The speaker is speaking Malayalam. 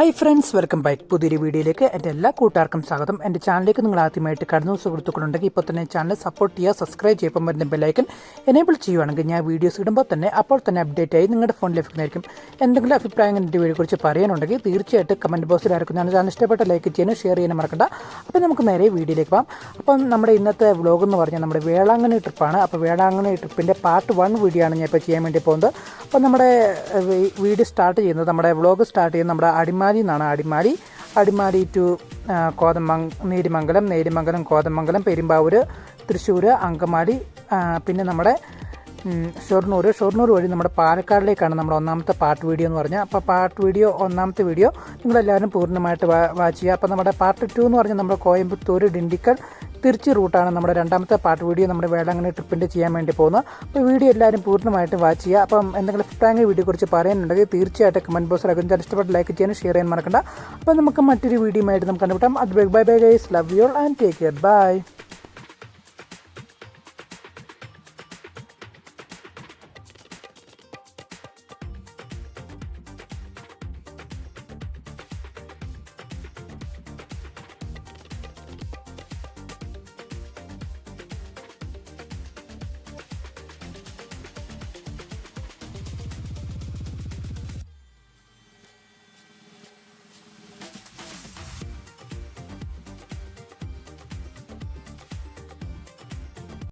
ഹായ് ഫ്രണ്ട്സ് വെൽക്കം ബാക്ക് പുതിയൊരു വീഡിയോയിലേക്ക് എന്റെ എല്ലാ കൂട്ടുകാർക്കും സ്വാഗതം. എന്റെ ചാനലിലേക്ക് നിങ്ങൾ ആദ്യമായിട്ട് കടന്നു സുഹൃത്തുക്കളുണ്ടെങ്കിൽ ഇപ്പോൾ തന്നെ ചാനൽ സപ്പോർട്ട് ചെയ്യുക സബ്സ്ക്രൈബ് ചെയ്യുമ്പോൾ വരുന്ന ബെല്ലൈക്കൻ എനേബിൾ ചെയ്യുവാണെങ്കിൽ ഞാൻ വീഡിയോസ് ഇടുമ്പോൾ തന്നെ അപ്പോൾ തന്നെ അപ്ഡേറ്റ് ആയി നിങ്ങളുടെ ഫോണിൽ ലഭിക്കുന്നതായിരിക്കും. എന്തെങ്കിലും അഭിപ്രായങ്ങൾ എന്റെ വീഡിയോയെക്കുറിച്ച് പറയാനുണ്ടെങ്കിൽ തീർച്ചയായിട്ടും കമന്റ് ബോക്സിൽ ആയിരിക്കുന്നതാണ് ചാനൽ ഇഷ്ടപ്പെട്ട ലൈക്ക് ചെയ്യാനും ഷെയർ ചെയ്യാനും മറക്കണ്ട. അപ്പോൾ നമുക്ക് നേരെ വീഡിയോയിലേക്ക് പോകാം. അപ്പം നമ്മുടെ ഇന്നത്തെ വ്ലോഗ് എന്ന് പറഞ്ഞാൽ നമ്മുടെ വേളാങ്കണ്ണി ട്രിപ്പാണ് അപ്പോൾ വേളാങ്കണ്ണി ട്രിപ്പിന്റെ പാർട്ട് വൺ വീഡിയോ ആണ് ഞാൻ ഇപ്പോൾ ചെയ്യാൻ വേണ്ടി പോകുന്നത്. അപ്പോൾ നമ്മുടെ വീഡിയോ സ്റ്റാർട്ട് ചെയ്യുന്നത് നമ്മുടെ വ്ളോഗ് സ്റ്റാർട്ട് ചെയ്യുന്നത് നമ്മുടെ അടിമാലി എന്നാണ്. അടിമാലി അടിമാലി ടു കോതമംഗ നേരിമംഗലം നേരിമംഗലം കോതമംഗലം പെരുമ്പാവൂർ തൃശ്ശൂർ അങ്കമാലി പിന്നെ നമ്മുടെ ഷൊർണൂർ ഷൊർണൂർ വഴി നമ്മുടെ പാലക്കാടിലേക്കാണ് നമ്മുടെ ഒന്നാമത്തെ പാർട്ട് വീഡിയോ എന്ന് പറഞ്ഞാൽ അപ്പോൾ പാർട്ട് വീഡിയോ ഒന്നാമത്തെ വീഡിയോ നിങ്ങളെല്ലാവരും പൂർണമായിട്ട് വാച്ച് ചെയ്യുക. അപ്പോൾ നമ്മുടെ പാർട്ട് ടു എന്ന് പറഞ്ഞാൽ നമ്മുടെ കോയമ്പത്തൂർ ഡിണ്ടിക്കൽ തിരുച്ചി റൂട്ടാണ് നമ്മുടെ രണ്ടാമത്തെ പാർട്ട്. വീഡിയോ നമ്മുടെ വേളാങ്കണ്ണി ട്രിപ്പിന്റെ ചെയ്യാൻ വേണ്ടി പോകുന്നത്. അപ്പോൾ വീഡിയോ എല്ലാവരും പൂർണമായിട്ട് വാച്ച് ചെയ്യുക. അപ്പം എന്തെങ്കിലും അഭിപ്രായങ്ങൾ വീഡിയോ കുറിച്ച് പറയാനുണ്ടെങ്കിൽ തീർച്ചയായിട്ടും കമന്റ് ബോക്സിൽ അകത്ത് ഇഷ്ടപ്പെട്ട ലൈക്ക് ചെയ്യാനും ഷെയർ ചെയ്യാൻ മറക്കണ്ട. അപ്പോൾ നമുക്ക് മറ്റൊരു വീഡിയോ ആയിട്ട് നമുക്ക് കണ്ടുപിട്ടാം അത് bye bye guys love you and take care bye